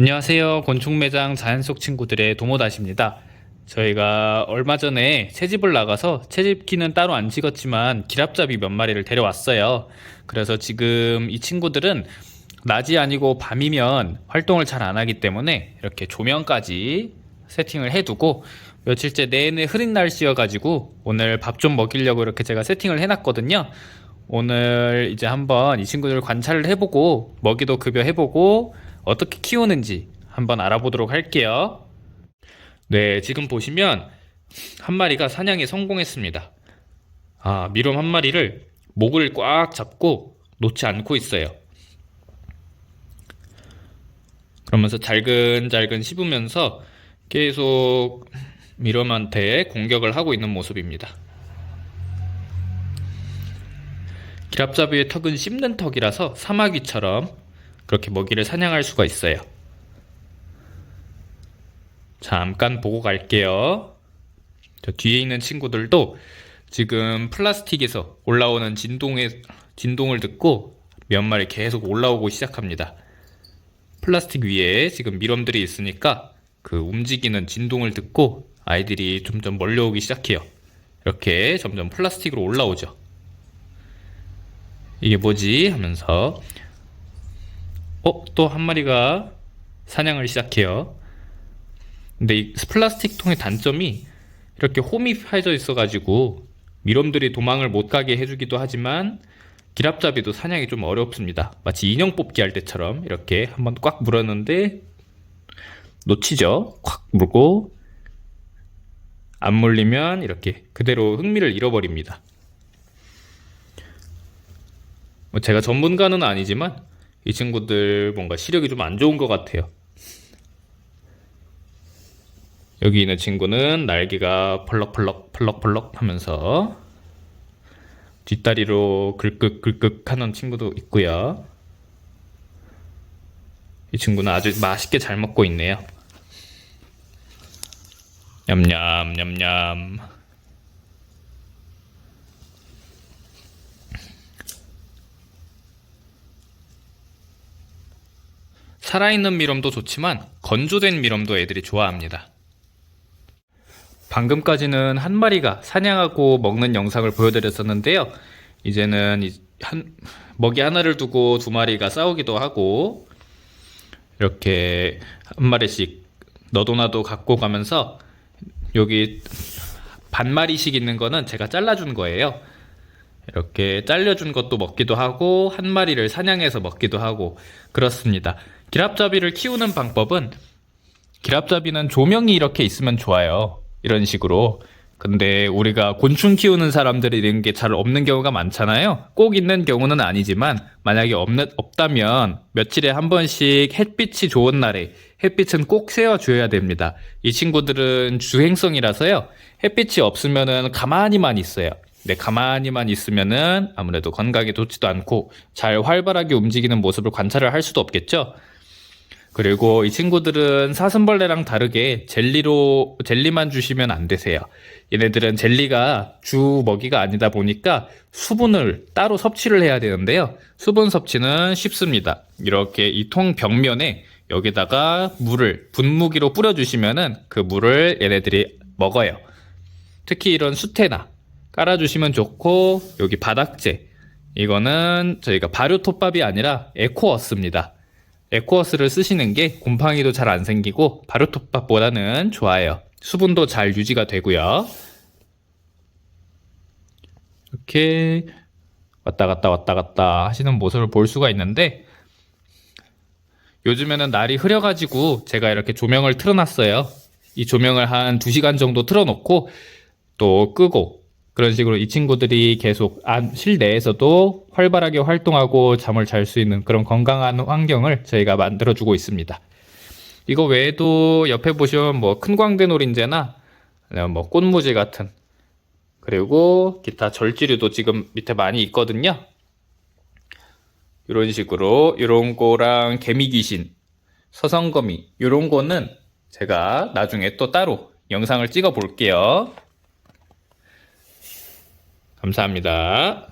안녕하세요. 곤충 매장 자연 속 친구들의 도모다시입니다. 저희가 얼마 전에 채집을 나가서 채집기는 따로 안 찍었지만 기랍잡이 몇 마리를 데려왔어요. 그래서 지금 이 친구들은 낮이 아니고 밤이면 활동을 잘 안 하기 때문에 이렇게 조명까지 세팅을 해두고 며칠째 내내 흐린 날씨여가지고 오늘 밥 좀 먹이려고 이렇게 제가 세팅을 해놨거든요. 오늘 이제 한번 이 친구들 관찰을 해보고 먹이도 급여해보고 어떻게 키우는지 한번 알아보도록 할게요. 네, 지금 보시면 한 마리가 사냥에 성공했습니다. 아, 미롬 한 마리를 목을 꽉 잡고 놓지 않고 있어요. 그러면서 잘근잘근 씹으면서 계속 미롬한테 공격을 하고 있는 모습입니다. 기랍잡이의 턱은 씹는 턱이라서 사마귀처럼 그렇게 먹이를 사냥할 수가 있어요. 잠깐 보고 갈게요. 저 뒤에 있는 친구들도 지금 플라스틱에서 올라오는 진동의 진동을 듣고 몇 마리 계속 올라오고 시작합니다. 플라스틱 위에 지금 미럼들이 있으니까 그 움직이는 진동을 듣고 아이들이 점점 몰려오기 시작해요. 이렇게 점점 플라스틱으로 올라오죠. 이게 뭐지? 하면서 어? 또 한 마리가 사냥을 시작해요. 근데 이 플라스틱 통의 단점이 이렇게 홈이 파여져 있어가지고 미럼들이 도망을 못 가게 해주기도 하지만 기랍잡이도 사냥이 좀 어렵습니다. 마치 인형 뽑기 할 때처럼 이렇게 한번 꽉 물었는데 놓치죠. 꽉 물고 안 물리면 이렇게 그대로 흥미를 잃어버립니다. 뭐 제가 전문가는 아니지만 이 친구들 뭔가 시력이 좀 안 좋은 것 같아요. 여기 있는 친구는 날개가 펄럭펄럭 펄럭펄럭 하면서 뒷다리로 긁긁긁긁 하는 친구도 있고요. 이 친구는 아주 맛있게 잘 먹고 있네요. 냠냠 냠냠. 살아있는 미럼도 좋지만 건조된 미럼도 애들이 좋아합니다. 방금까지는 한 마리가 사냥하고 먹는 영상을 보여드렸었는데요. 이제는 이- 한 먹이 하나를 두고 두 마리가 싸우기도 하고 이렇게 한 마리씩 너도 나도 갖고 가면서 여기 반 마리씩 있는 거는 제가 잘라준 거예요. 이렇게 잘려준 것도 먹기도 하고 한 마리를 사냥해서 먹기도 하고 그렇습니다. 기랍잡이를 키우는 방법은 기랍잡이는 조명이 이렇게 있으면 좋아요. 이런 식으로. 근데 우리가 곤충 키우는 사람들이 이런 게 잘 없는 경우가 많잖아요. 꼭 있는 경우는 아니지만 만약에 없는 없다면 며칠에 한 번씩 햇빛이 좋은 날에 햇빛은 꼭 쐬어 줘야 됩니다. 이 친구들은 주행성이라서요. 햇빛이 없으면은 가만히만 있어요. 네, 가만히만 있으면은 아무래도 건강에 좋지도 않고 잘 활발하게 움직이는 모습을 관찰을 할 수도 없겠죠. 그리고 이 친구들은 사슴벌레랑 다르게 젤리로 젤리만 주시면 안 되세요. 얘네들은 젤리가 주 먹이가 아니다 보니까 수분을 따로 섭취를 해야 되는데요. 수분 섭취는 쉽습니다. 이렇게 이 통 벽면에 여기다가 물을 분무기로 뿌려주시면은 그 물을 얘네들이 먹어요. 특히 이런 수태나 깔아주시면 좋고 여기 바닥재 이거는 저희가 발효 톱밥이 아니라 에코어스입니다. 에코어스를 쓰시는 게 곰팡이도 잘 안 생기고 발효톱밥보다는 좋아요. 수분도 잘 유지가 되고요. 이렇게 왔다 갔다 왔다 갔다 하시는 모습을 볼 수가 있는데 요즘에는 날이 흐려가지고 제가 이렇게 조명을 틀어놨어요. 이 조명을 한 2시간 정도 틀어놓고 또 끄고 그런 식으로 이 친구들이 계속 안, 실내에서도 활발하게 활동하고 잠을 잘 수 있는 그런 건강한 환경을 저희가 만들어주고 있습니다. 이거 외에도 옆에 보시면 뭐 큰 광대 노린재나 뭐 꽃무지 같은 그리고 기타 절지류도 지금 밑에 많이 있거든요. 이런 식으로 이런 거랑 개미귀신, 서성거미 이런 거는 제가 나중에 또 따로 영상을 찍어 볼게요. 감사합니다.